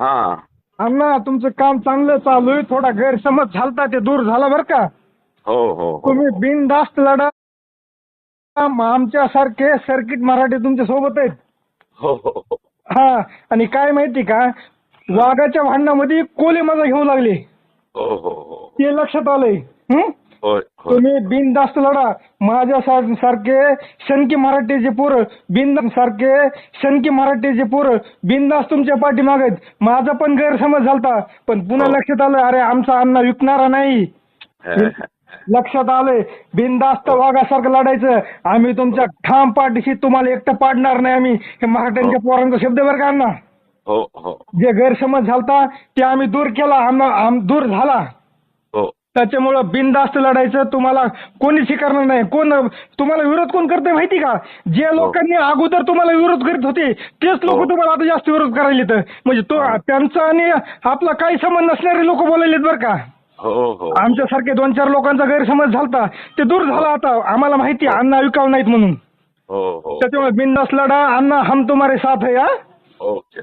हा. अण्णा तुमचं काम चांगलं चालू आहे. थोडा गैरसमज झालता ते दूर झाला बरं का? हो हो हो. तुम्ही बिनधास्त लढा. आमच्यासारखे सर्किट मराठी तुमच्यासोबत आहेत. हो हो हो. हा आणि काय माहिती का? वाघाच्या भांडणामध्ये कोले माझा घेऊ लागले. हो हो हो. ते लक्षात आलंय. तुम्ही बिनधास्त लढा. माझ्या सार- सारखे शनकी मराठीचे पोरं बिन सारखे शनकी मराठीचे पोरं बिनधास्त तुमच्या पाठीमागे आहेत माझा पण गैरसमज झालता पण पुन्हा हो. लक्षात आलं अरे आमचा अण्णा विकणारा नाही. हा, हा. लक्षात आलंय बिनधास्त वाघासारखं लढायचं. आम्ही तुमच्या ठाम पाठीशी तुम्हाला एकटं पाडणार नाही आम्ही. हे मराठ्यांच्या पोरांचा शब्द बरं का अण्णा? हो हो. जे गैरसमज झालता ते आम्ही दूर केला. आम- आम दूर झाला. हो. त्याच्यामुळं बिनधास्त लढायचं तुम्हाला कोणी स्वीकारणार नाही. कोण तुम्हाला विरोध कोण करते माहिती का? जे लोकांनी अगोदर तुम्हाला विरोध करीत होते तेच लोक हो. तुम्हाला आता जास्त विरोध करायला तर म्हणजे तो त्यांचा आणि आपला काही संबंध नसणारे लोक बोलायलेत बरं का. हो हो. आमच्यासारखे दोन चार लोकांचा गैरसमज झालता. ते दूर झाला आता. आम्हाला माहिती आहे, अण्णा विकाव नाहीत म्हणून. हो हो. त्याच्यामुळे बिनधास्त लढा अण्णा हम तुम्हारे साथ है हा? ओके.